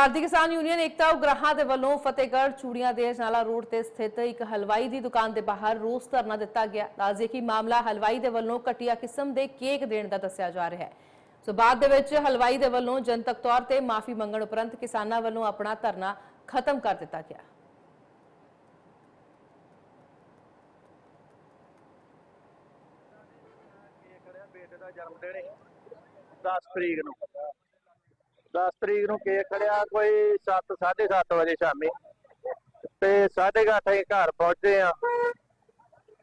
ਭਾਰਤੀ ਕਿਸਾਨ ਯੂਨੀਅਨ ਏਕਤਾ ਉਗਰਾਹਾਂ ਦੇ ਵੱਲੋਂ ਫਤਿਹਗੜ੍ਹ ਚੂੜੀਆਂ ਦੇ ਨਾਲਾ ਰੋਡ ਤੇ ਸਥਿਤ ਇੱਕ ਹਲਵਾਈ ਦੀ ਦੁਕਾਨ ਦੇ ਬਾਹਰ ਰੋਸ ਧਰਨਾ ਦਿੱਤਾ ਗਿਆ। ਦੱਸਦੇ ਕਿ ਮਾਮਲਾ ਹਲਵਾਈ ਦੇ ਵੱਲੋਂ ਘਟੀਆ ਕਿਸਮ ਦੇ ਕੇਕ ਦੇਣ ਦਾ ਦੱਸਿਆ ਜਾ ਰਿਹਾ ਹੈ। ਸੋ ਬਾਅਦ ਦੇ ਵਿੱਚ ਹਲਵਾਈ ਦੇ ਵੱਲੋਂ ਜਨਤਕ ਤੌਰ ਤੇ ਮਾਫੀ ਮੰਗਣ ਉਪਰੰਤ ਕਿਸਾਨਾਂ ਵੱਲੋਂ ਆਪਣਾ ਧਰਨਾ ਖਤਮ ਕਰ ਦਿੱਤਾ ਗਿਆ। ਬੇਟੇ ਦਾ ਜਨਮ ਦਿਨ 10 ਤਰੀਕ ਨੂੰ। 10 ਤਰੀਕ ਨੂੰ ਕੇਕ ਖੜਿਆ ਕੋਈ 7 7:30 ਵਜੇ ਸ਼ਾਮੀ। ਤੇ 8:30 ਅਸੀਂ ਘਰ ਪਹੁੰਚੇ ਆ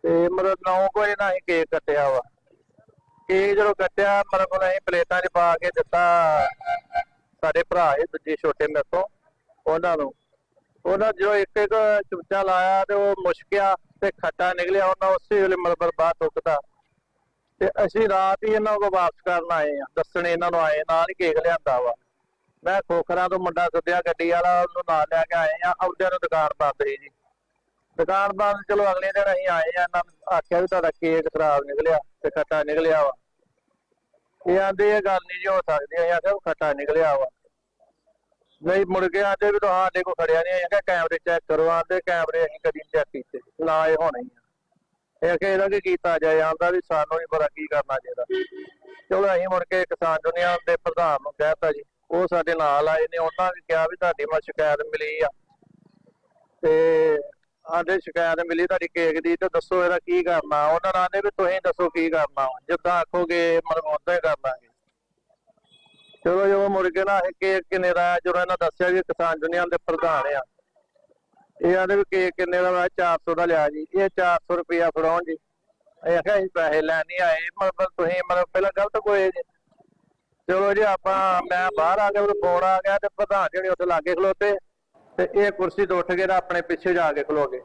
ਤੇ ਮਤਲਬ 9 ਵਜੇ ਨਾਲ ਅਸੀਂ ਕੇਕ ਕੱਟਿਆ ਵਾ। ਕੇਕ ਜਦੋਂ ਕੱਟਿਆ, ਮਤਲਬ ਹੁਣ ਅਸੀਂ ਪਲੇਟਾਂ 'ਚ ਪਾ ਕੇ ਦਿੱਤਾ ਸਾਡੇ ਭਰਾ ਇਹ ਦੂਜੇ ਛੋਟੇ ਮੇਰੇ ਤੋਂ, ਉਹਨਾਂ ਨੂੰ। ਉਹਨਾਂ ਜੋ ਇੱਕ ਇੱਕ ਚਮਚਾ ਲਾਇਆ ਤੇ ਉਹ ਮੁਸ਼ਕਿਆ ਤੇ ਖੱਟਾ ਨਿਕਲਿਆ, ਉਹਨਾਂ ਉਸੇ ਵੇਲੇ ਮਤਲਬ ਬਾਹਰ ਟੁੱਕਦਾ ਤੇ ਅਸੀਂ ਰਾਤ ਹੀ ਇਹਨਾਂ ਕੋਲ ਵਾਪਸ ਕਰਨ ਆਏ ਆ ਦੱਸਣ ਇਹਨਾਂ ਨੂੰ ਆਏ, ਨਾਲ ਹੀ ਕੇਕ ਲਿਆਂਦਾ ਵਾ। ਮੈਂ ਖੋਖਰਾਂ ਤੋਂ ਮੁੰਡਾ ਸੱਦਿਆ, ਗੱਡੀ ਵਾਲਾ ਉਹਨੂੰ ਨਾਲ ਲੈ ਕੇ ਆਏ ਆ, ਆਉਂਦਿਆਂ ਨੂੰ ਦੁਕਾਨ ਬੰਦ ਸੀ ਜੀ। ਦੁਕਾਨ ਬੰਦ, ਚਲੋ ਅਗਲੇ ਦਿਨ ਅਸੀਂ ਆਏ ਆ, ਇਹਨਾਂ ਨੂੰ ਆਖਿਆ ਵੀ ਤੁਹਾਡਾ ਕੇਕ ਖਰਾਬ ਨਿਕਲਿਆ ਤੇ ਖੱਟਾ ਨਿਕਲਿਆ ਵਾ। ਇਹ ਆਂਦੇ, ਇਹ ਗੱਲ ਨਹੀਂ ਜੀ ਹੋ ਸਕਦੀ, ਅਸੀਂ ਆਖਿਆ ਵੀ ਖੱਟਾ ਨਿਕਲਿਆ ਵਾ। ਨਹੀਂ, ਮੁੜ ਕੇ ਆਂਦੇ ਵੀ ਤੁਹਾਡੇ ਕੋਲ ਖੜਿਆ ਨਹੀਂ, ਅਸੀਂ ਕੈਮਰੇ ਚੈੱਕ ਕਰੋ, ਆਂਦੇ ਕੈਮਰੇ ਅਸੀਂ ਕਦੀ ਚੈੱਕ ਕੀਤੇ, ਨਾ ਇਹ ਹੋਣੇ ਹੀ ਇਹ ਕਿ ਇਹਦਾ ਕੀ ਕੀਤਾ ਜਾਏ, ਆਂਦਾ ਵੀ ਸਾਨੂੰ ਨਹੀਂ ਪਤਾ ਕੀ ਕਰਨਾ ਚਾਹੀਦਾ। ਚਲੋ ਅਸੀਂ ਮੁੜ ਕੇ ਕਿਸਾਨ ਯੂਨੀਅਨ ਦੇ ਪ੍ਰਧਾਨ ਨੂੰ ਕਹਿਤਾ ਜੀ ਉਹ ਸਾਡੇ ਨਾਲ ਆਏ ਨੇ, ਉਹਨਾਂ ਵੀ ਕਿਹਾ ਵੀ ਤੁਹਾਡੀ ਮਾ ਸ਼ਿਕਾਇਤ ਮਿਲੀ ਆ। ਤੇ ਆਂਦੇ ਸ਼ਿਕਾਇਤ ਮਿਲੀ ਤੁਹਾਡੀ ਕੇਕ ਦੀ, ਤੇ ਦੱਸੋ ਇਹਦਾ ਕੀ ਕਰਨਾ। ਉਹਨਾਂ ਨਾਲ ਆਂਦੇ ਵੀ ਤੁਸੀਂ ਦੱਸੋ ਕੀ ਕਰਨਾ। ਜਿੱਦਾਂ ਆਖੋਗੇ, ਮਤਲਬ ਉਦਾਂ ਹੀ ਕਰ ਲਾਂਗੇ। ਚਲੋ ਜੋ ਮੁੜ ਕੇ ਨਾ ਇਹ ਕੇਕ ਕਿੰਨੇ ਦਾ ਜਦੋਂ ਇਹਨਾਂ ਦੱਸਿਆ ਵੀ ਕਿਸਾਨ ਯੂਨੀਅਨ ਦੇ ਪ੍ਰਧਾਨ ਆ। ਇਹ ਆਂਦੇ ਵੀ ਕੇਕ ਕਿੰਨੇ ਦਾ ਮੈਂ 400 ਦਾ ਲਿਆ ਜੀ। ਇਹ 400 ਰੁਪਇਆ ਫੜਾਉਣ ਜੀ। ਇਹ ਆਖਿਆ ਅਸੀਂ ਪੈਸੇ ਲੈਣ ਨਹੀਂ ਆਏ। ਮਤਲਬ ਤੁਸੀਂ ਮਤਲਬ ਪਹਿਲਾਂ ਗਲਤ ਕੋਈ ਜੀ ਚਲੋ ਜੀ, ਆਪਾਂ, ਮੈਂ ਬਾਹਰ ਆ ਗਿਆ ਉਹ ਫੋਨ ਆ ਗਿਆ ਤੇ ਪ੍ਰਧਾਨ ਜਿਹੜੇ ਉੱਥੇ ਲਾਗੇ ਖਲੋਤੇ ਤੇ ਇਹ ਕੁਰਸੀ ਤੋਂ ਉੱਠ ਕੇ ਤੇ ਆਪਣੇ ਪਿੱਛੇ ਜਾ ਕੇ ਖਲੋ ਗਏ।